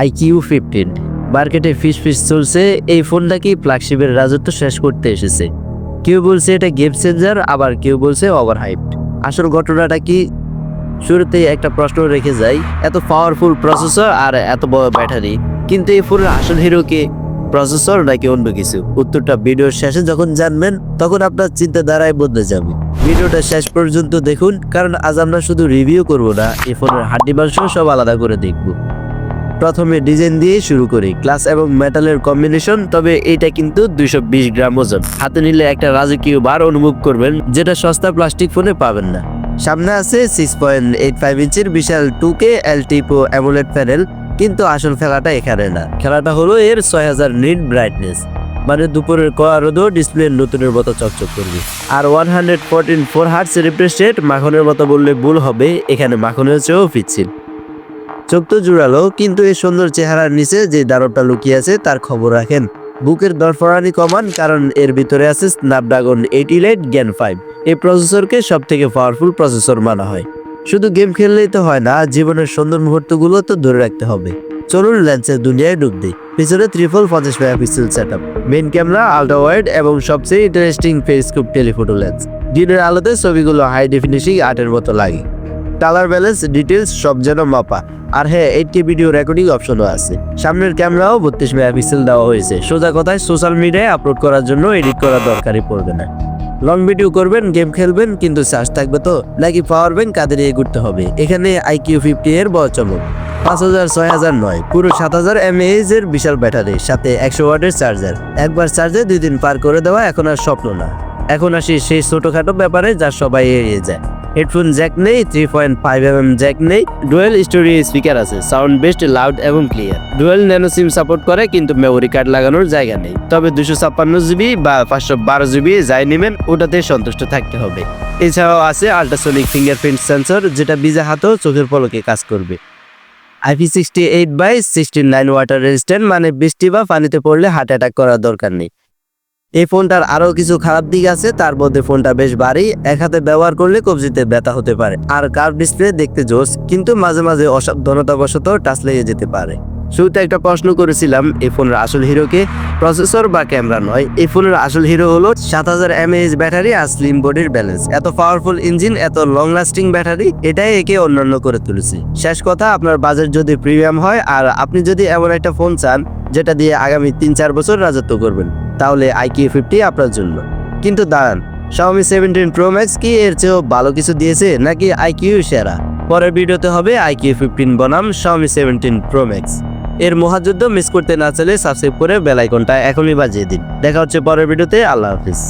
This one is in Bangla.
আইকিউ ফিফটিন মার্কেটে ফিস ফিস চলছে, এই ফোনটা কি ফ্ল্যাগশিপের রাজত্ব শেষ করতে এসেছে? কেউ বলছে এটা গেম চেঞ্জার আবার কেউ বলছে ওভার আসল ঘটনাটা কি? শুরুতেই একটা প্রশ্ন রেখে যাই, এত পাওয়ারফুল প্রসেসর আর এত বড় ব্যাটারি। কিন্তু এই ফোনের আসল হিরো কে? প্রসেসর নাকি অন্য কিছু? উত্তরটা ভিডিওর শেষে যখন জানবেন, তখন আপনার চিন্তাধারায় বদলে যাবে। ভিডিওটা শেষ পর্যন্ত দেখুন, কারণ আজ আমরা শুধু রিভিউ করব না, এই ফোনের হাড্ডি মাংস সব আলাদা করে দেখব। প্রথমে ডিজাইন দিয়ে শুরু করি। গ্লাস এবং মেটালের কম্বিনেশন, তবে এটা কিন্তু দুইশো বিশ গ্রাম ওজন। হাতে নিলে একটা রাজকীয় বার অনুভব করবেন, যেটা সস্তা প্লাস্টিক ফোনে পাবেন না। সামনে আছে সিক্স পয়েন্ট এইট ফাইভ ইঞ্চির বিশাল two K L TPO AMOLED panel, কিন্তু আসল খেলাটা এখানে না। খেলাটা হলো এর ছয় হাজার নিট ব্রাইটনেস মানে দুপুরের কড়া রোদও ডিসপ্লে নতুনের মতো চকচক করবে। আর one hundred fourteen four hertz refresh rate মাখনের মতো বললে ভুল হবে, এখানে মাখনের চেয়েও ফিটছিল। চোখ তো জুড়ালো, কিন্তু এই সুন্দর চেহারার নিচে যে দারবটা লুকিয়ে আছে, তার খবর রাখেন। বুকের দরফরানি কমান, কারণ এর ভিতরে আছে Snapdragon eight elite gen five এই প্রসেসরকে সব থেকে পাওয়ারফুল প্রসেসর মানা হয়। শুধু গেম খেললেই তো হয় না, জীবনের সুন্দর মুহূর্তগুলো তো ধরে রাখতে হবে। চলুন লেন্সের দুনিয়ায় ডুব দিই। পিছনে ত্রিপল পঞ্চাশ megapixel set up main camera ultra wide এবং সবচেয়ে ইন্টারেস্টিং পেরিস্কোপ টেলিফোটো লেন্স দিনের আলোতে ছবিগুলো হাই ডেফিনিশিং আর্টের মতো লাগে। কালার ব্যালেন্স ডিটেলস সব যেন মাপা। আর হ্যাঁ এইটি ভিডিও রেকর্ডিং অপশনও আছে। সামনের ক্যামেরাও বত্রিশ মেগাপিক্সেল দেওয়া হয়েছে। সোজা কথায় সোশ্যাল মিডিয়ায় আপলোড করার জন্য এডিট করার দরকারই পড়বে না। লং ভিডিও করবেন গেম খেলবেন, কিন্তু চার্জ থাকবে তো। নাকি পাওয়ার ব্যাংক কাঁধে নিয়ে ঘুরতে হবে? এখানে আইকিউ ফিফটি এর বড় চমক। পাঁচ হাজার, ছয় হাজার নয়। পুরো সাত হাজার এমএএইচ এর বিশাল ব্যাটারি সাথে একশো ওয়াটের চার্জার একবার চার্জে দুই দিন পার করে দেওয়া এখন আর স্বপ্ন না। এখন আসি সেই ছোটখাটো ব্যাপারে যা সবাই এড়িয়ে যায়। হেডফোন জ্যাক নেই three point five M M jack নেই ডুয়েল স্টোরি স্পিকার আছে সাউন্ড বেস্ট লাউড এবং clear dual nano SIM support করে, কিন্তু মেমোরি কার্ড লাগানোর জায়গা নেই। তবে দুশো ছাপ্পান্ন জিবি বা পাঁচশো বারো জিবি যাই নেবেন, ওটাতে সন্তুষ্ট থাকতে হবে। এছাড়াও আছে আল্ট্রাসোনিক ফিঙ্গারপ্রিন্ট সেন্সর যেটা বিজা হাতেও চোখের পলকে কাজ করবে। IP sixty eight by sixty nine water resistant মানে বৃষ্টি বা পানিতে পড়লে হার্ট অ্যাটাক করার দরকার নেই। এই ফোনটার আরও কিছু খারাপ দিক আছে, তার মধ্যে ফোনটা বেশ ভারী। এক হাতে ব্যবহার করলে কবজিতে ব্যথা হতে পারে, আর কার্ভ ডিসপ্লে দেখতে জোস, কিন্তু মাঝে মাঝে অসাবধানতাবশত টাচ লেগে যেতে পারে। শুরুতে একটা প্রশ্ন করেছিলাম, এই ফোনের আসল হিরোকে প্রসেসর বা ক্যামেরা নয়। এই ফোনের আসল হিরো হলো সাত হাজার এমএএইচ ব্যাটারি আর স্লিম বডির ব্যালেন্স। এত পাওয়ারফুল ইঞ্জিন এত লং লাস্টিং ব্যাটারি, এটাই একে অন্যান্য করে তুলেছে। শেষ কথা, আপনার বাজেট যদি প্রিমিয়াম হয়, আর আপনি যদি এমন একটা ফোন চান, যেটা দিয়ে আগামী তিন চার বছর রাজত্ব করবেন। তাহলে আইকিউ ফিফটি আপনার জন্য। কিন্তু দাঁড়ান, Xiaomi সেভেন্টিন প্রো ম্যাক্স কি এর চেয়েও ভালো কিছু দিয়েছে নাকি আইকিউ সেরা? পরের ভিডিওতে হবে আইকিউ ফিফটিন বনাম Xiaomi সেভেন্টিন প্রো ম্যাক্স এর মহাযুদ্ধ মিস করতে না চাইলে সাবস্ক্রাইব করে বেল আইকনটা এখনই বাজিয়ে দিন। দেখা হচ্ছে পরের ভিডিওতে, আল্লাহ হাফিজ।